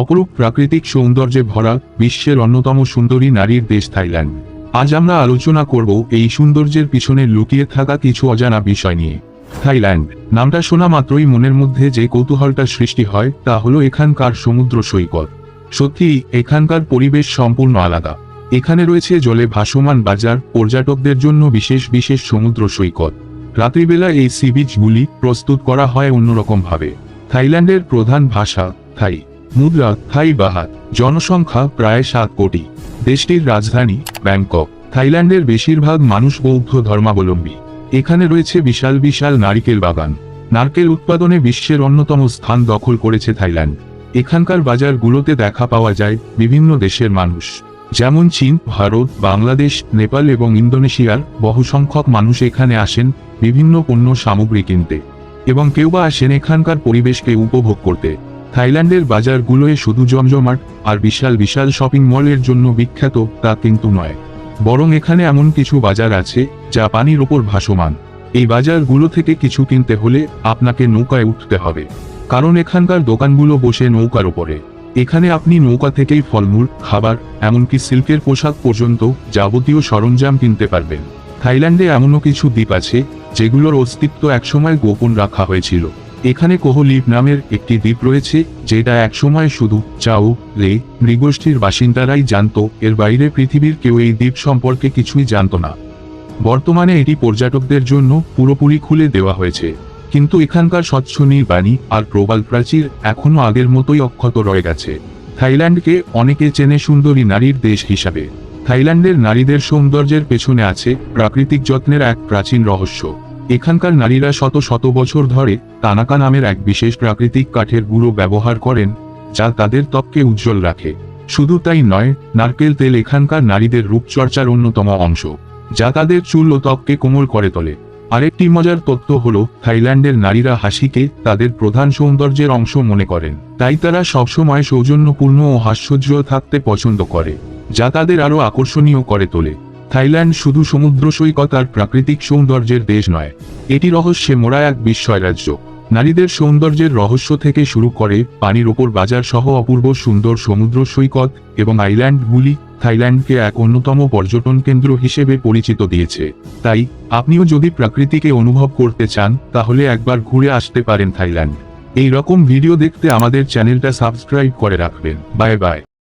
অপরূপ প্রাকৃতিক সৌন্দর্যে ভরা বিশ্বের অন্যতম সুন্দরী নারীর দেশ থাইল্যান্ড। আজ আমরা আলোচনা করব এই সৌন্দর্যের পিছনে লুকিয়ে থাকা কিছু অজানা বিষয় নিয়ে। থাইল্যান্ড। নামটা শোনা মাত্রই মনের মধ্যে যে কৌতূহলটা সৃষ্টি হয় তা হলো এখানকার সমুদ্র সৈকত। সত্যি এখানকার পরিবেশ সম্পূর্ণ আলাদা। এখানে রয়েছে জলে ভাসমান বাজার, পর্যটকদের জন্য বিশেষ বিশেষ সমুদ্র সৈকত। রাত্রিবেলা এই সি বিচগুলি প্রস্তুত করা হয় অন্যরকম ভাবে থাইল্যান্ডের প্রধান ভাষা থাই। মুদ্রা, থাই বাহাত, জনসংখ্যা প্রায় সাত কোটি। দেশটির রাজধানী, ব্যাংকক। থাইল্যান্ডের বেশিরভাগ মানুষ বৌদ্ধ ধর্মাবলম্বী। এখানে রয়েছে বিশাল বিশাল নারিকেল বাগান। নারকেল উৎপাদনে বিশ্বের অন্যতম স্থান দখল করেছে থাইল্যান্ড। এখানকার বাজারগুলোতে দেখা পাওয়া যায় বিভিন্ন দেশের মানুষ। যেমন চীন, ভারত, বাংলাদেশ, নেপাল এবং ইন্দোনেশিয়ার বহু সংখ্যক মানুষ এখানে আসেন বিভিন্ন পণ্য সামগ্রী কিনতে। এবং কেউ বা আসেন এখানকার পরিবেশকে উপভোগ করতে। থাইল্যান্ডের বাজারগুলোয় শুধু জমজমাট আর বিশাল বিশাল শপিং মলের জন্য বিখ্যাত, তা কিন্তু নয়। বরং এখানে এমন কিছু বাজার আছে, যা পানির ওপর ভাসমান। এই বাজারগুলো থেকে কিছু কিনতে হলে আপনাকে নৌকায় উঠতে হবে। কারণ এখানকার দোকানগুলো বসে নৌকার ওপরে। এখানে আপনি নৌকা থেকেই ফলমূল, খাবার, এমনকি সিল্কের পোশাক পর্যন্ত যাবতীয় সরঞ্জাম কিনতে পারবেন। থাইল্যান্ডে এমনও কিছু দ্বীপ আছে, যেগুলোর অস্তিত্ব একসময় গোপন রাখা হয়েছিল। এখানে কোহলিপ নামের একটি দ্বীপ রয়েছে, যেটা একসময় শুধু চাও রে, নৃগোষ্ঠীর বাসিন্দারাই জানত, এর বাইরে পৃথিবীর কেউ এই দ্বীপ সম্পর্কে কিছুই জানত না। বর্তমানে এটি পর্যটকদের জন্য পুরোপুরি খুলে দেওয়া হয়েছে। কিন্তু এখানকার স্বচ্ছ নির্বাণী আর প্রবাল প্রাচীর এখনও আগের মতোই অক্ষত রয়ে গেছে। থাইল্যান্ডকে অনেকে চেনে সুন্দরী নারীর দেশ হিসাবে। থাইল্যান্ডের নারীদের সৌন্দর্যের পেছনে আছে প্রাকৃতিক যত্নের এক প্রাচীন রহস্য। এখানকার নারীরা শত শত বছর ধরে তানাকা নামের এক বিশেষ প্রাকৃতিক কাঠের গুঁড়ো ব্যবহার করেন, যা তাদের ত্বককে উজ্জ্বল রাখে। শুধু তাই নয়, নারকেল তেল এখানকার নারীদের রূপচর্চার অন্যতম অংশ, যা তাদের চুল ও ত্বককে কোমল করে তোলে। আরেকটি মজার তথ্য হলো, থাইল্যান্ডের নারীরা হাসিকে তাদের প্রধান সৌন্দর্যের অংশ মনে করেন। তাই তারা সবসময় সৌজন্যপূর্ণ ও হাস্যোজ্জ্বল থাকতে পছন্দ করে, যা তাদের আরও আকর্ষণীয় করে তোলে। থাইল্যান্ড শুধু সমুদ্র সৈকত আর প্রাকৃতিক সৌন্দর্যের দেশ নয়, এটি রহস্যে মোড়া এক বিস্ময় রাজ্য নারীদের সৌন্দর্যের রহস্য থেকে শুরু করে পানির ওপর বাজার সহ অপূর্ব সুন্দর সমুদ্র সৈকত এবং আইল্যান্ডগুলি থাইল্যান্ডকে এক অন্যতম পর্যটন কেন্দ্র হিসেবে পরিচিত দিয়েছে। তাই, আপনিও যদি প্রকৃতিকে অনুভব করতে চান, তাহলে একবার ঘুরে আসতে পারেন থাইল্যান্ড। এই রকম ভিডিও দেখতে আমাদের চ্যানেলটা সাবস্ক্রাইব করে রাখবেন। Bye bye.